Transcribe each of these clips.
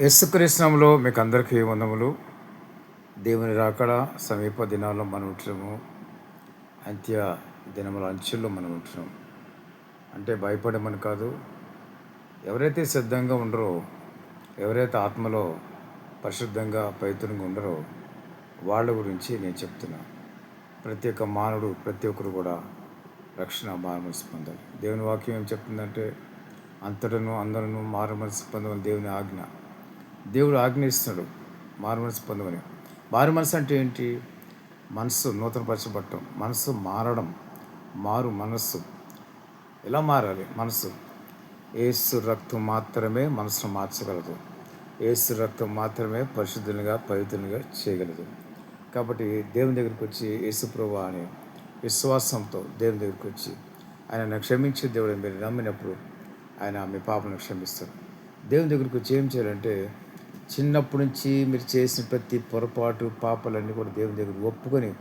యేసుకృష్ణంలో మీకు అందరికీ వందములు. దేవుని రాకడ సమీప దినాల్లో మనం ఉంటున్నాము. అంత్య దినముల అంచుల్లో మనం ఉంటున్నాం అంటే భయపడమని కాదు. ఎవరైతే సిద్ధంగా ఉండరో ఎవరైతే ఆత్మలో పరిశుద్ధంగా పవిత్రంగా ఉండరో వాళ్ళ గురించి నేను చెప్తున్నా. ప్రతి ఒక్క మానవుడు ప్రతి ఒక్కరు కూడా రక్షణ మారుమనసు పొందాలి దేవుని వాక్యం ఏం చెప్తుందంటే అంతటను అందరూ మారుమనసు పొందమని దేవుని ఆజ్ఞ. దేవుడు ఆజ్ఞయిస్తున్నాడు మారుమనసు పొందమని. మారు మనసు అంటే ఏంటి? మనసు నూతనపరచబడటం మనసు మారడం మారు మనస్సు. ఎలా మారాలి మనసు ఏసు రక్తం మాత్రమే మనసును మార్చగలదు. ఏసు రక్తం మాత్రమే పరిశుద్ధునిగా పవిత్రునిగా చేయగలదు. కాబట్టి దేవుని దగ్గరికి వచ్చి యేసు ప్రభు అనే విశ్వాసంతో దేవుని దగ్గరికి వచ్చి ఆయన క్షమించే దేవుడు మీరు నమ్మినప్పుడు ఆయన మీ పాపను క్షమిస్తారు దేవుని దగ్గరికి వచ్చి ఏం చేయాలంటే చిన్నప్పటి నుంచి మీరు చేసిన ప్రతి పొరపాటు పాపాలన్నీ కూడా దేవుని దగ్గర ఒప్పుకొని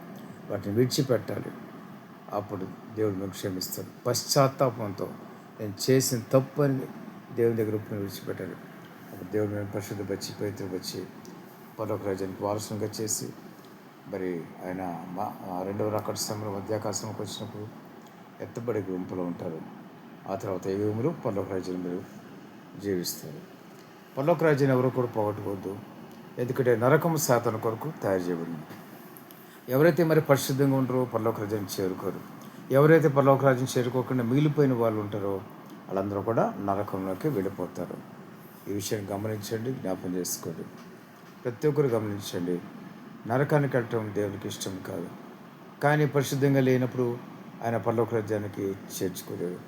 వాటిని విడిచిపెట్టాలి. అప్పుడు దేవుడు మీకు క్షమిస్తాడు. పశ్చాత్తాపంతో నేను చేసిన తప్పు అని దేవుని దగ్గర ఒప్పుకొని విడిచిపెట్టాలి. అప్పుడు దేవుడు మేము పైత్రుకి వచ్చి పల్లవ రాజ్యానికి వారసునిగా చేసి మరి ఆయన మా రెండవ రకట సమయంలో మధ్యాకాశంకి వచ్చినప్పుడు ఎత్తబడి గుంపులో ఉంటారు. ఆ తర్వాత ఏ భూములు? పరలోక రాజ్యం మీరు జీవిస్తారు. పరలోక రాజ్యాన్ని ఎవరు కూడా పోగొట్టుకోవద్దు. ఎందుకంటే నరకం శాతం కొరకు తయారు చేయబడింది. ఎవరైతే మరి పరిశుద్ధంగా ఉంటారో పరలోక రాజ్యాన్ని చేరుకోరు. ఎవరైతే పరలోక రాజ్యం చేరుకోకుండా మిగిలిపోయిన వాళ్ళు ఉంటారో వాళ్ళందరూ కూడా నరకంలోకి వెళ్ళిపోతారు. ఈ విషయాన్ని గమనించండి జ్ఞాపం చేసుకోండి. ప్రతి ఒక్కరు గమనించండి నరకానికి వెళ్ళటం దేవునికి ఇష్టం కాదు. కానీ పరిశుద్ధంగా లేనప్పుడు ఆయన పరలోక రాజ్యానికి చేర్చుకోలేరు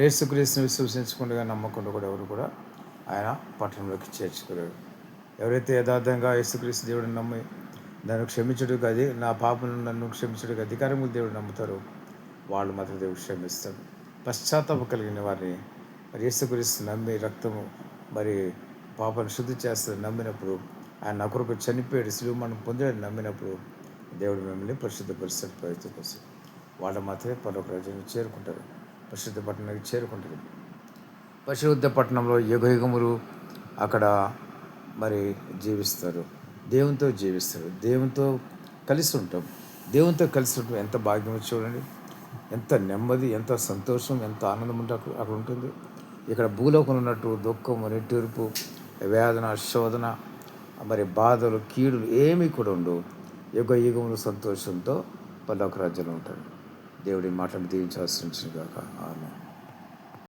యేసుక్రీస్తుని విశ్వసించకుండా నమ్మకుండా కూడా ఎవరు కూడా ఆయన పట్టణంలోకి చేర్చుకోలేడు ఎవరైతే యథార్థంగా యేసుక్రీస్తు దేవుడిని నమ్మి నన్ను క్షమించడు అది నా పాపను నన్ను క్షమించడానికి అధికారములు దేవుడు నమ్ముతారు వాళ్ళు మాత్రం దేవుడు క్షమిస్తాడు పశ్చాత్తాపం కలిగిన వారిని మరి యేసుక్రీస్తు నమ్మి రక్తము మరి పాపను శుద్ధి చేస్తుంది నమ్మినప్పుడు ఆయన నా చనిపోయాడు శిలువ మనం పొందాడు నమ్మినప్పుడు దేవుడు మిమ్మల్ని పరిశుద్ధపరిస్తాడు ప్రయత్నం కోసం వాళ్ళు మాత్రమే పరలోక రాజ్యానికి చేరుకుంటారు. పరిశుద్ధ పట్టణానికి చేరుకుంటారు. పరిశుద్ధ పట్టణంలో యుగయుగములు అక్కడ మరి జీవిస్తారు. దేవునితో జీవిస్తారు. దేవునితో కలిసి ఉంటాం. దేవునితో కలిసి ఉంటాం. ఎంత భాగ్యం చూడండి. ఎంత నెమ్మది ఎంత సంతోషం ఎంత ఆనందం ఉంటే అక్కడ అక్కడ ఉంటుంది. ఇక్కడ భూలోకం ఉన్నట్టు దుఃఖం నిట్టూర్పు వేదన శోధన మరి బాధలు కీడులు ఏమీ కూడా ఉండవు. యుగ యుగములు సంతోషంతో పల్లొక రాజ్యంలో ఉంటాడు దేవుడి మాటలు దీవించాల్సి కాక ఆమె